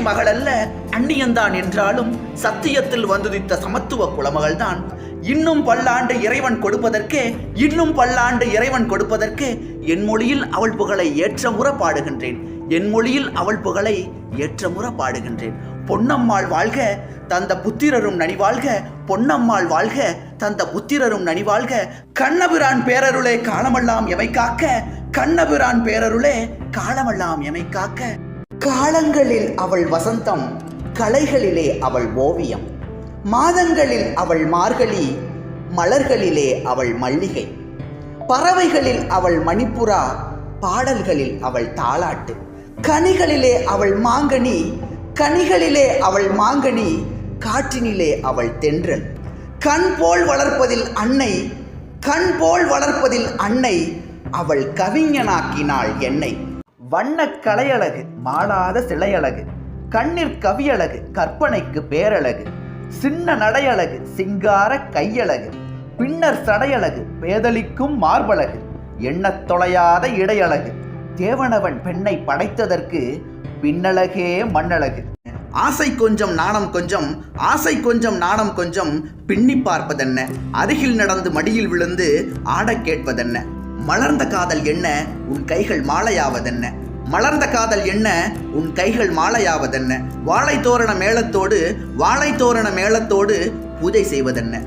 மகள் அல்ல அந்நியன்தான் என்றாலும் சத்தியத்தில் வந்துதித்த சமத்துவ குலமகள்தான். இன்னும் பல்லாண்டு இறைவன் கொடுப்பதற்கே இன்னும் பல்லாண்டு இறைவன் கொடுப்பதற்கே என் மொழியில் அவள் புகழை ஏற்றமுற பாடுகின்றேன் என் மொழியில் அவள் புகழை ஏற்றமுற பாடுகின்றேன் பொன்னம்மாள் வாழ்க தந்த புத்திரரும் நனிவாழ்க. பொன்னம்மாள் வாழ்க தந்த புத்திரரும் நனிவாழ்க. கண்ணபிரான் பேரருளே காலமெல்லாம் எமை காக்க. கண்ணபிரான் பேரருளே காலமெல்லாம் எமை காக்க. காலங்களில் அவள் வசந்தம் கலைகளிலே அவள் ஓவியம் மாதங்களில் அவள் மார்கழி மலர்களிலே அவள் மல்லிகை பறவைகளில் அவள் மணிப்புறா பாடல்களில் அவள் தாளாட்டு கனிகளிலே அவள் மாங்கனி கனிகளிலே அவள் மாங்கனி காற்றினிலே அவள் தென்றல். கண் போல் வளர்ப்பதில் அன்னை கண் போல் வளர்ப்பதில் அன்னை அவள் கவிஞனாக்கினாள் என்னை. வண்ணக் கலையழகு மாளாத சிலையழகு கண்ணிற் கவியழகு கற்பனைக்கு பேரழகு சின்ன நடையழகு சிங்கார கையழகு பின்னர் சடையழகு பேதலிக்கும் மார்பழகு எண்ணத் தொலையாத இடையழகு தேவனவன் பெண்ணை படைத்ததற்கு பின்னழகே மண்ணழகு. ஆசை கொஞ்சம் நாணம் கொஞ்சம் ஆசை கொஞ்சம் நாணம் கொஞ்சம் பின்னி பார்ப்பதென்ன? அருகில் நடந்து மடியில் விழுந்து ஆடக் கேட்பதென்ன? மலர்ந்த காதல் என்ன? உன் கைகள் மாலையாவதென்ன? மலர்ந்த காதல் என்ன? உன் கைகள் மாலையாவதென்ன? வாழை தோரண மேளத்தோடு வாழை தோரண மேளத்தோடு பூஜை செய்வதென்ன?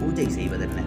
பூஜை செய்வதென்ன?